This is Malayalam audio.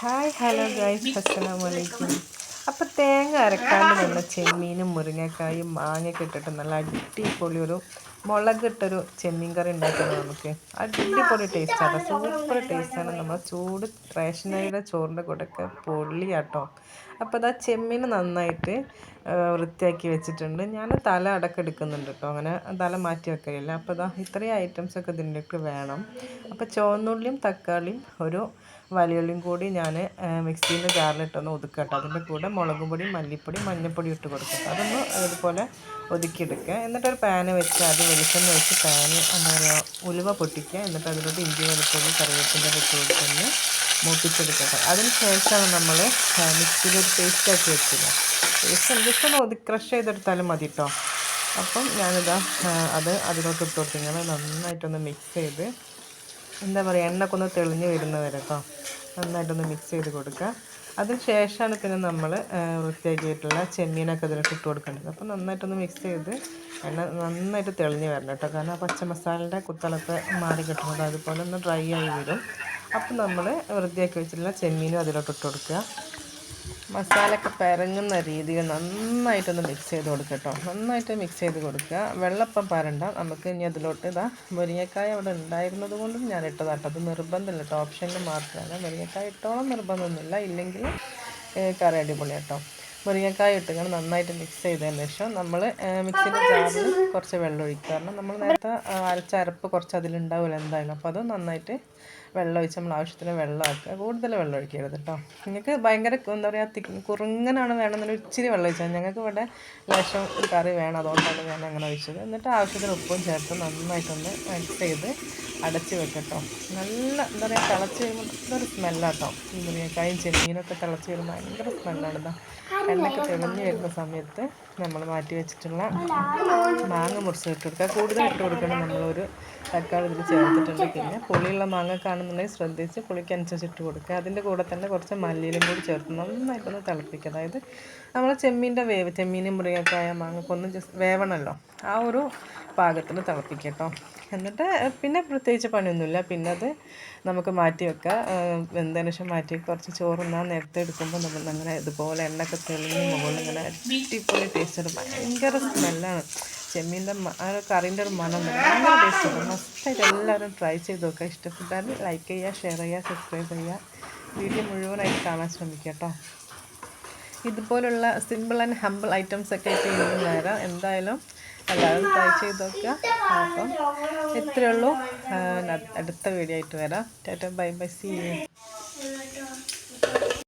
ഹായ് ഹലോ ഗൈസ് അസ്സലാമു അലൈക്കും അപ്പോൾ തേങ്ങ അരക്കാണ്ട് നല്ല ചെമ്മീനും മുരിങ്ങക്കായും മാങ്ങയൊക്കെ ഇട്ടിട്ട് നല്ല അടിപൊളി ഒരു മുളകിട്ടൊരു ചെമ്മീൻ കറി ഉണ്ടാക്കുന്നത് നമുക്ക്. അടിപൊളി ടേസ്റ്റാണ് സൂപ്പർ ടേസ്റ്റാണ് നമ്മൾ ചൂട് റേഷനരിയുടെ ചോറിന്റെ കൂടെയൊക്കെ പൊള്ളിയാട്ടോ. അപ്പോൾ അതാ ചെമ്മീൻ നന്നായിട്ട് വൃത്തിയാക്കി വെച്ചിട്ടുണ്ട്. ഞാൻ തല അടക്കം എടുക്കുന്നുണ്ട് കേട്ടോ അങ്ങനെ തല മാറ്റി വെക്കലില്ല. അപ്പോൾ ഇതാ ഇത്രയും ഐറ്റംസൊക്കെ ഇതിന്റെയൊക്കെ വേണം. അപ്പോൾ ചുവന്നുള്ളിയും തക്കാളിയും ഒരു വലിയുള്ളിയും കൂടി ഞാൻ മിക്സിന്റെ ജാറിലിട്ടൊന്ന് ഒതുക്കട്ടോ. അതിന്റെ കൂടെ മുളകും പൊടി മല്ലിപ്പൊടി മഞ്ഞൾപ്പൊടി ഇട്ട് കൊടുക്കുക അതൊന്ന് അതുപോലെ ഒതുക്കിയെടുക്കുക. എന്നിട്ടൊരു പാന് വെച്ച് അത് വെളിച്ചെണ്ണ വെച്ച് പാന് എന്താ പറയുക ഉലുവ പൊട്ടിക്കുക. എന്നിട്ട് അതിലോട്ട് ഇഞ്ചി വെളുത്തുള്ളി കറിവേപ്പിന്റെ വെച്ച് കൊടുത്തൊന്ന് മൂപ്പിച്ചെടുക്കട്ടെ. അതിന് ശേഷമാണ് നമ്മൾ മിക്സിയിൽ ഒരു പേസ്റ്റ് ആക്കി വെച്ചത് പേസ്റ്റ് ജസ്റ്റ് ഒന്ന് ക്രഷ് ചെയ്തെടുത്താലും മതി കേട്ടോ അപ്പം ഞാനിതാ അത് അതിലോട്ട് ഇട്ട് കൊടുത്തു. നന്നായിട്ടൊന്ന് മിക്സ് ചെയ്ത് എന്താ പറയുക എണ്ണയൊക്കെ ഒന്ന് തെളിഞ്ഞ് വരുന്നത് വരെ കേട്ടോ നന്നായിട്ടൊന്ന് മിക്സ് ചെയ്ത് കൊടുക്കുക. അതിന് ശേഷമാണ് പിന്നെ നമ്മൾ വൃത്തിയാക്കിയിട്ടുള്ള ചെമ്മീനൊക്കെ ഇതിലോട്ട് ഇട്ട് കൊടുക്കേണ്ടത്. അപ്പോൾ നന്നായിട്ടൊന്ന് മിക്സ് ചെയ്ത് എണ്ണ നന്നായിട്ട് തെളിഞ്ഞ് വരണം കേട്ടോ കാരണം ആ മസാലയുടെ കുത്തളൊക്കെ മാറി കിട്ടുന്നത് അതുപോലെ ഒന്ന് ഡ്രൈ ആയി വരും. അപ്പം നമ്മൾ വൃത്തിയാക്കി വെച്ചിട്ടുള്ള ചെമ്മീനും അതിലോട്ട് ഇട്ട് കൊടുക്കുക. മസാലയൊക്കെ പരങ്ങുന്ന രീതിയിൽ നന്നായിട്ടൊന്ന് മിക്സ് ചെയ്ത് കൊടുക്കുക കേട്ടോ. നന്നായിട്ട് മിക്സ് ചെയ്ത് കൊടുക്കുക. വെള്ളപ്പം പരണ്ട. നമുക്ക് ഇനി അതിലോട്ട് ഇതാ മുരിങ്ങക്കായ അവിടെ ഉണ്ടായിരുന്നത് കൊണ്ടും ഞാൻ ഇട്ടതാട്ടോ. അത് നിർബന്ധമില്ല കേട്ടോ. ഓപ്ഷനിൽ മാത്രമല്ല. മുരിങ്ങക്കായ ഇട്ടോളം നിർബന്ധമൊന്നുമില്ല. ഇല്ലെങ്കിൽ കറി അടിപൊളി കേട്ടോ മുരിങ്ങക്കായ ഇട്ടുകൊണ്ട് നന്നായിട്ട് മിക്സ് ചെയ്തതിന് ശേഷം നമ്മൾ മിക്സിന്റെ ജാറിൽ കുറച്ച് വെള്ളം ഒഴിക്കുക. കാരണം നമ്മൾ നേരത്തെ അരച്ചരപ്പ് അരച്ച അരപ്പ് കുറച്ച് അതിലുണ്ടാവില്ല എന്തായാലും. അപ്പോൾ അത് നന്നായിട്ട് വെള്ളം ഒഴിച്ച് നമ്മൾ ആവശ്യത്തിന് വെള്ളം ആക്കുക. കൂടുതൽ വെള്ളം ഒഴിക്കരുത് കേട്ടോ നിങ്ങൾക്ക് ഭയങ്കര എന്താ പറയുക തി കുറുങ്ങനാണ് വേണമെന്നുണ്ടെങ്കിൽ ഇച്ചിരി വെള്ളം ഒഴിച്ചാൽ ഞങ്ങൾക്ക് ഇവിടെ ലേശം കറി വേണം. അതുകൊണ്ടാണ് ഞാൻ അങ്ങനെ ഒഴിച്ചത്. എന്നിട്ട് ആവശ്യത്തിന് ഉപ്പും ചേർത്ത് നന്നായിട്ടൊന്ന് മിക്സ് ചെയ്ത് അടച്ച് വെക്കട്ടോ നല്ല എന്താ പറയുക തിളച്ച് കഴിയുമ്പോൾ നല്ലൊരു സ്മെല്ലാട്ടോ ഈ മുരിങ്ങക്കായും ചെമ്മീനൊക്കെ തിളച്ച് വരുമ്പോൾ ഭയങ്കര സ്മെല്ലാണ് ഇതാ എണ്ണയൊക്കെ തെളിഞ്ഞ് വരുന്ന സമയത്ത് നമ്മൾ മാറ്റി വെച്ചിട്ടുള്ള മാങ്ങ മുറിച്ച് ഇട്ട് കൊടുക്കുക കൂടുതൽ ഇട്ട് കൊടുക്കണം നമ്മളൊരു തക്കാളി ഇതിൽ ചേർത്തിട്ടുണ്ട്. പിന്നെ പുളിയുള്ള മാങ്ങ കാണുന്നുണ്ടെങ്കിൽ ശ്രദ്ധിച്ച് പുളിക്കനുസരിച്ച് ഇട്ട് കൊടുക്കുക. അതിന്റെ കൂടെ തന്നെ കുറച്ച് മല്ലിയിലും കൂടി ചേർത്ത് നന്നായിട്ടൊന്ന് തിളപ്പിക്കുക. അതായത് നമ്മൾ ചെമ്മീന്റെ വേവ് ചെമ്മീനും മുറിയൊക്കെ മാങ്ങൊക്കെ ഒന്ന് ജസ്റ്റ് വേവണമല്ലോ ആ ഒരു പാകത്തിൽ തിളപ്പിക്കുക കേട്ടോ. എന്നിട്ട് പിന്നെ പ്രത്യേകിച്ച് പണിയൊന്നുമില്ല. പിന്നെ അത് നമുക്ക് മാറ്റി വെക്കുക. വെന്തതിന് ശേഷം മാറ്റി. കുറച്ച് ചോറുന്നാൻ നേരത്തെ എടുക്കുമ്പോൾ നമ്മൾ അങ്ങനെ ഇതുപോലെ എണ്ണയൊക്കെ തെളിഞ്ഞ് മുകളിൽ ഇങ്ങനെ അടിപൊളി ടേസ്റ്റ് ഭയങ്കര സ്മെല്ലാണ് ചെമ്മീന്റെ ആ കറീന്റെ ഒരു മണം ഭയങ്കര ടേസ്റ്റ് ഉണ്ട് മസ്റ്റായിട്ട് എല്ലാവരും ട്രൈ ചെയ്ത് നോക്കുക ഇഷ്ടപ്പെട്ടാൽ ലൈക്ക് ചെയ്യുക ഷെയർ ചെയ്യുക സബ്സ്ക്രൈബ് ചെയ്യുക. വീഡിയോ മുഴുവനായിട്ട് കാണാൻ ശ്രമിക്കുക കേട്ടോ ഇതുപോലുള്ള സിമ്പിൾ ആൻഡ് ഹമ്പിൾ ഐറ്റംസ് ഒക്കെ ഇപ്പോൾ ഇനിയും നേരം എന്തായാലും എല്ലാവരും ട്രൈ ചെയ്ത് നോക്കുക. അപ്പം ഇത്രയേ ഉള്ളൂ. അടുത്ത വീഡിയോ ആയിട്ട് വരാം. Tata bye bye C